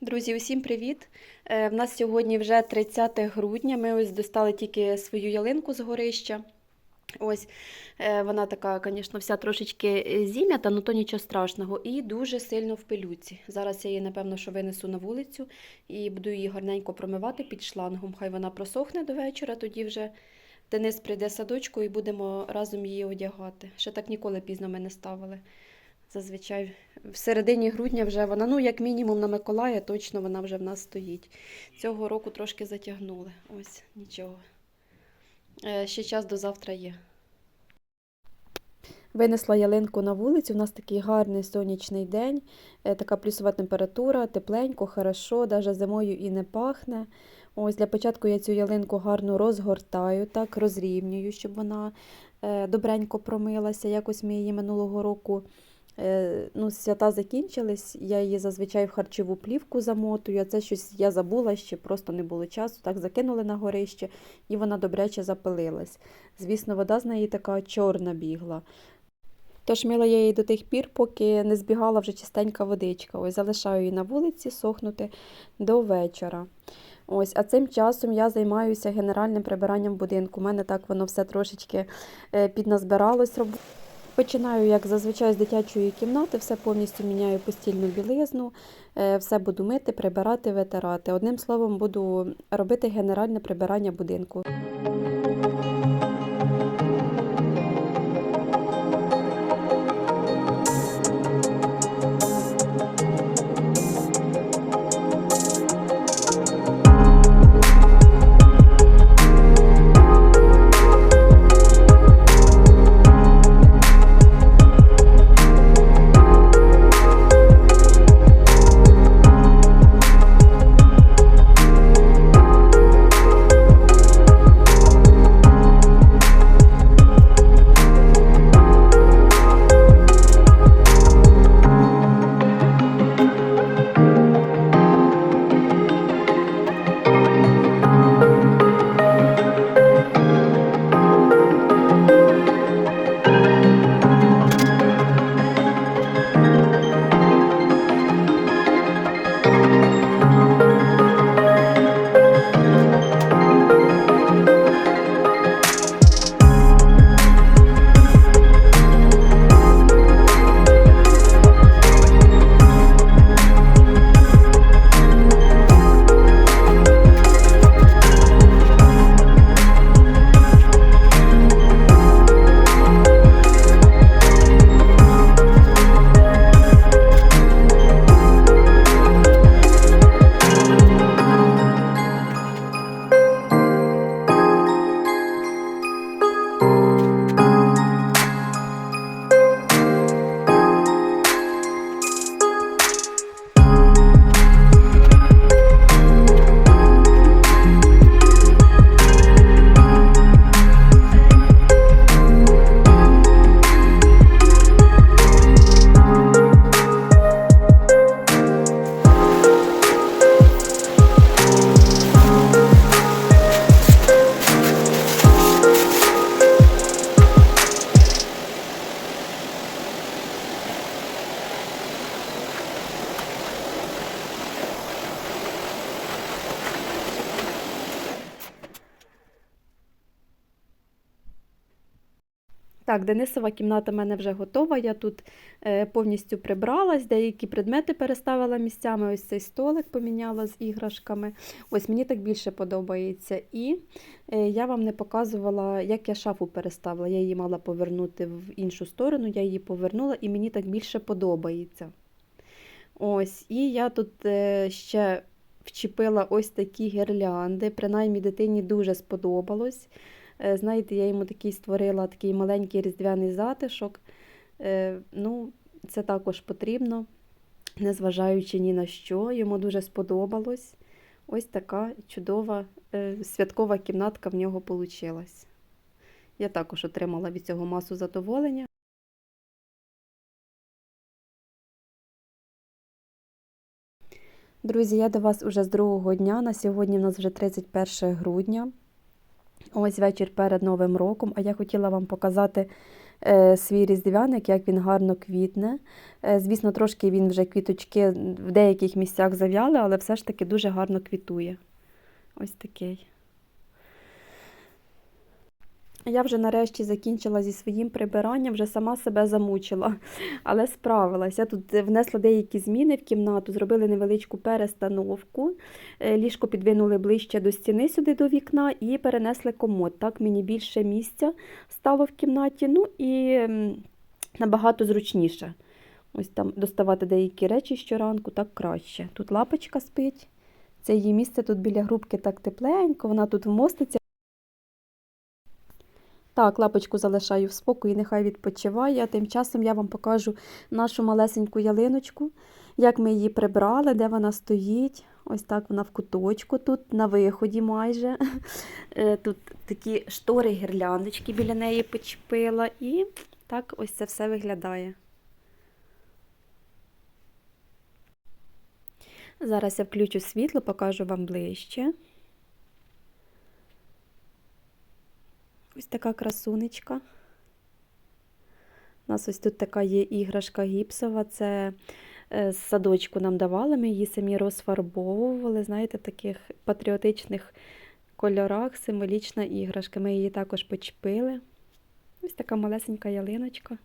Друзі, усім привіт! Е, В нас сьогодні вже 30 грудня. Ми ось достали тільки свою ялинку з горища. Ось е, вона така, звісно, вся трошечки е, зім'ята, але то нічого страшного. І дуже сильно в пилюці. Зараз я її, напевно, що винесу на вулицю і буду її гарненько промивати під шлангом. Хай вона просохне до вечора, тоді вже Денис прийде садочку і будемо разом її одягати. Ще так ніколи пізно ми не ставили. Зазвичай в середині грудня вже вона, ну як мінімум на Миколая, точно вона вже в нас стоїть. Цього року трошки затягнули. Ось нічого. Е, Ще час до завтра є. Винесла ялинку на вулицю. У нас такий гарний сонячний день, е, така плюсова температура, тепленько, хорошо, навіть зимою і не пахне. Ось для початку я цю ялинку гарно розгортаю, так, розрівнюю, щоб вона е, добренько промилася. Якось ми її минулого року ну, свята закінчились, я її зазвичай в харчову плівку замотую, а це щось я забула ще, просто не було часу. Так закинули на горище, і вона добряче запилилась. Звісно, вода з неї така чорна бігла. Тож мила я її до тих пір, поки не збігала вже чистенька водичка. Ось залишаю її на вулиці сохнути до вечора. Ось, а цим часом я займаюся генеральним прибиранням будинку. У мене так воно все трошечки е, підназбиралось. Починаю, як зазвичай, з дитячої кімнати, все повністю міняю постільну білизну, е, все буду мити, прибирати, витирати. Одним словом, буду робити генеральне прибирання будинку. Так, Денисова кімната в мене вже готова. Я тут е, повністю прибралась, деякі предмети переставила місцями. Ось цей столик поміняла з іграшками. Ось мені так більше подобається. І е, я вам не показувала, як я шафу переставила. Я її мала повернути в іншу сторону, я її повернула, і мені так більше подобається. Ось, і я тут е, ще вчепила ось такі гірлянди. Принаймні дитині дуже сподобалось. Е, Знаєте, я йому такий створила такий маленький різдвяний затишок. Е, Ну, це також потрібно, незважаючи ні на що. Йому дуже сподобалось. Ось така чудова е, святкова кімнатка в нього вийшла. Я також отримала від цього масу задоволення. Друзі, я до вас уже з другого дня. На сьогодні в нас вже 31 грудня. Ось вечір перед Новим роком. А я хотіла вам показати е, свій різдвяник, як він гарно квітне. Е, Звісно, трошки він вже квіточки в деяких місцях зав'яли, але все ж таки дуже гарно квітує. Ось такий. Я вже нарешті закінчила зі своїм прибиранням, вже сама себе замучила, але справилась. Я тут внесла деякі зміни в кімнату, зробили невеличку перестановку. Е, Ліжко підвинули ближче до стіни сюди до вікна і перенесли комод. Так мені більше місця стало в кімнаті, ну і набагато зручніше. Ось там доставати деякі речі щоранку, так краще. Тут лапочка спить. Це її місце тут біля грубки так тепленько, вона тут вмоститься. Так, лапочку залишаю в спокої, нехай відпочиває. А тим часом я вам покажу нашу малесеньку ялиночку, як ми її прибрали, де вона стоїть. Ось так вона в куточку, тут на виході майже. Е, Тут такі штори, гірляндочки біля неї почепила. І так ось це все виглядає. Зараз я включу світло, покажу вам ближче. Ось така красунечка. У нас ось тут така є іграшка гіпсова. Це е, з садочку нам давали, ми її самі розфарбовували, знаєте, в таких патріотичних кольорах, символічна іграшка. Ми її також почепили. Ось така малесенька ялиночка.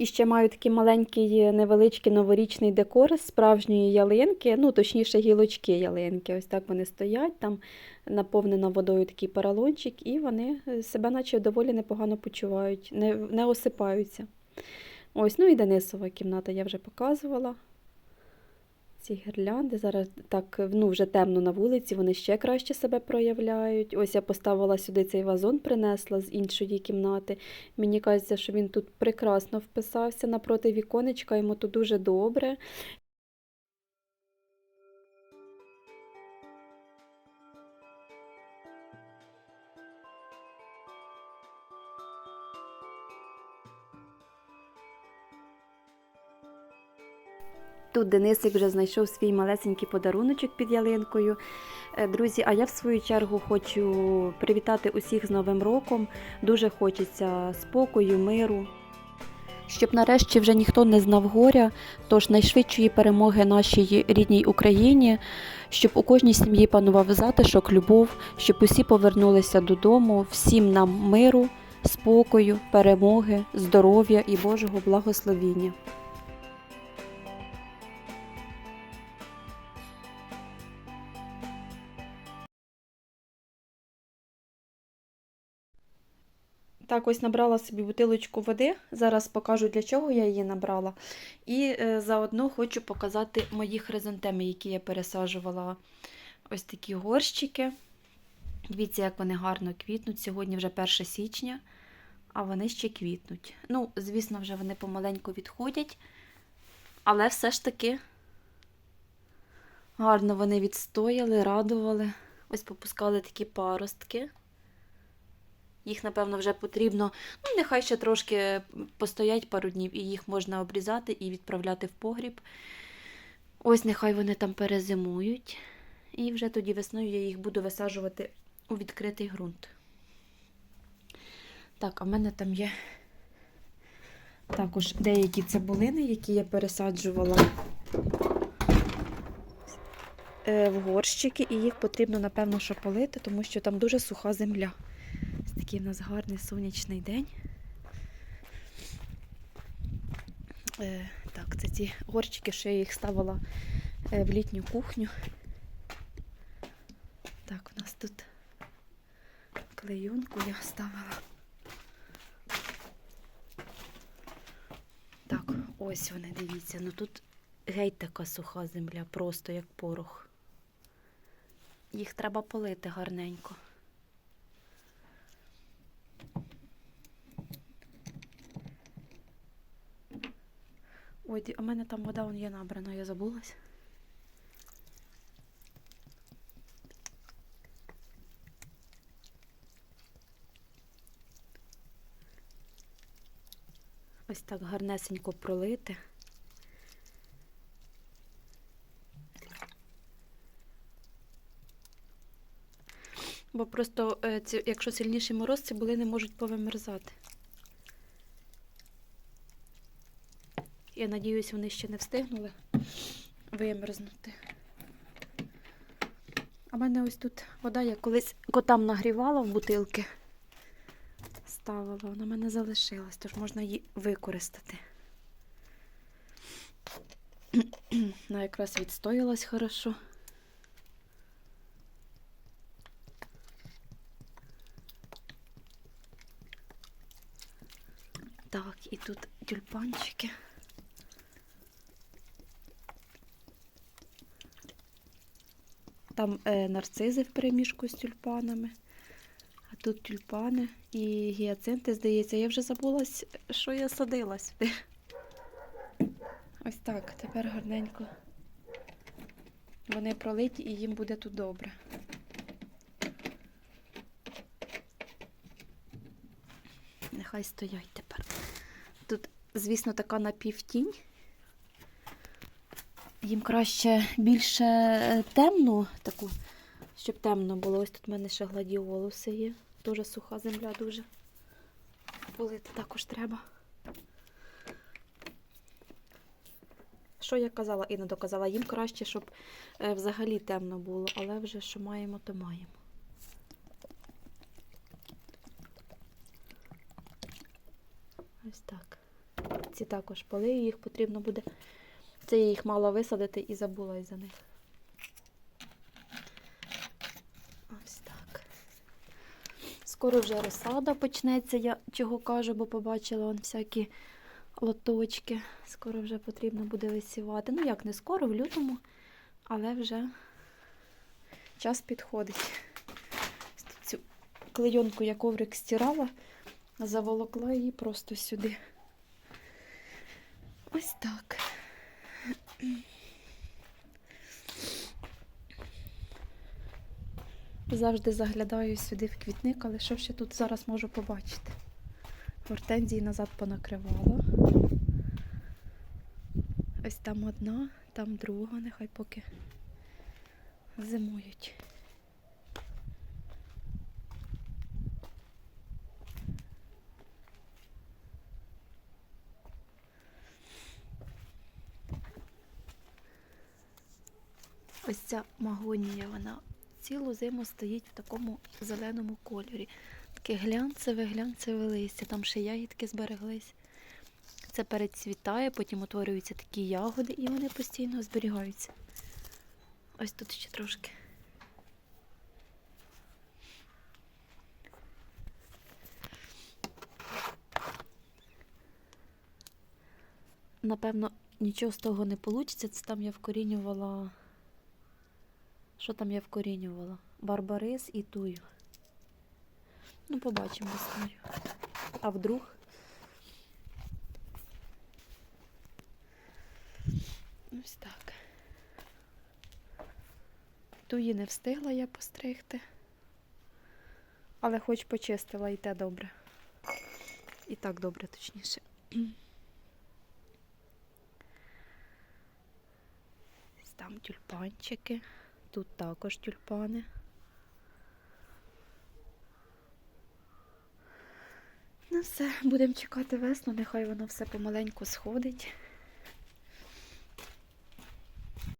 І ще маю такий маленький невеличкий новорічний декор з справжньої ялинки, ну, точніше, гілочки ялинки. Ось так вони стоять, там наповнена водою такий поролончик, і вони е, себе наче доволі непогано почувають, не, не осипаються. Ось, ну і Денисова кімната я вже показувала. Ці гірлянди зараз так ну, вже темно на вулиці, вони ще краще себе проявляють. Ось я поставила сюди цей вазон, принесла з іншої кімнати. Мені кажеться, що він тут прекрасно вписався напроти віконечка, йому тут дуже добре. Тут Денисик вже знайшов свій малесенький подаруночок під ялинкою. Е, Друзі, а я в свою чергу хочу привітати усіх з Новим роком. Дуже хочеться спокою, миру. Щоб нарешті вже ніхто не знав горя, тож найшвидшої перемоги нашій рідній Україні, щоб у кожній сім'ї панував затишок, любов, щоб усі повернулися додому, всім нам миру, спокою, перемоги, здоров'я і Божого благословіння. Так, ось набрала собі бутилочку води. Зараз покажу, для чого я її набрала. І е, заодно хочу показати мої хризантеми, які я пересаджувала. Ось такі горщики. Дивіться, як вони гарно квітнуть. Сьогодні вже 1 січня, а вони ще квітнуть. Ну, звісно, вже вони помаленьку відходять, але все ж таки гарно вони відстояли, радували. Ось попускали такі паростки. Їх, напевно, вже потрібно, ну, нехай ще трошки постоять пару днів, і їх можна обрізати і відправляти в погріб. Ось нехай вони там перезимують. І вже тоді весною я їх буду висаджувати у відкритий ґрунт. Так, а в мене там є також деякі цибулини, які я пересаджувала е, в горщики, і їх потрібно, напевно, що полити, тому що там дуже суха земля. Такий у нас гарний сонячний день. Е, так, це ті горчики, що я їх ставила е, в літню кухню. Так, у нас тут клейонку я ставила. Так, ось вони, дивіться. Ну тут геть така суха земля, просто як порох. Їх треба полити гарненько. Ой, а мене там вода є набрана, я забулась. Ось так гарнесенько пролити. Бо просто, е, якщо сильніший мороз, цибулини можуть повимерзати. Я надіюсь, вони ще не встигнули вимерзнути. А в мене ось тут вода, я колись котам нагрівала в бутилки. Ставила, вона в мене залишилась, тож можна її використати. Вона якраз відстоялась хорошо. Так, і тут тюльпанчики. Там е, нарцизи в переміжку з тюльпанами. А тут тюльпани і гіацинти, здається. Я вже забулась, що я садила сюди. Ось так, тепер гарненько. Вони пролиті і їм буде тут добре. Нехай стоять тепер. Тут, звісно, така напівтінь. Їм краще більше е, темну, таку, щоб темно було. Ось тут в мене ще гладіолуси є. Дуже суха земля, дуже. Полити також треба. Що я казала і не доказала? Їм краще, щоб е, взагалі темно було, але вже що маємо, то маємо. Ось так. Ці також полию, їх потрібно буде. Це я їх мала висадити і забула за них. Ось так. Скоро вже розсада почнеться, я чого кажу, бо побачила он всякі лоточки. Скоро вже потрібно буде висівати. Ну, як не скоро, в лютому, але вже час підходить. Цю клейонку я коврик стирала, заволокла її просто сюди. Ось так. Завжди заглядаю сюди в квітник, але що ще тут зараз можу побачити? Гортензії назад понакривала. Ось там одна, там друга, нехай поки зимують. Ось ця магонія, вона цілу зиму стоїть в такому зеленому кольорі. Таке глянцеве, глянцеве листя, там ще ягідки збереглись. Це перецвітає, потім утворюються такі ягоди і вони постійно зберігаються. Ось тут ще трошки. Напевно, нічого з того не вийде. Це там я вкорінювала. Що там я вкорінювала? Барбарис і тую. Ну, побачимо весною. А вдруг? Ось так. Туї не встигла я постригти. Але хоч почистила і те добре. І так добре, точніше. Там тюльпанчики. Тут також тюльпани. Ну все, будемо чекати весну, нехай воно все помаленьку сходить.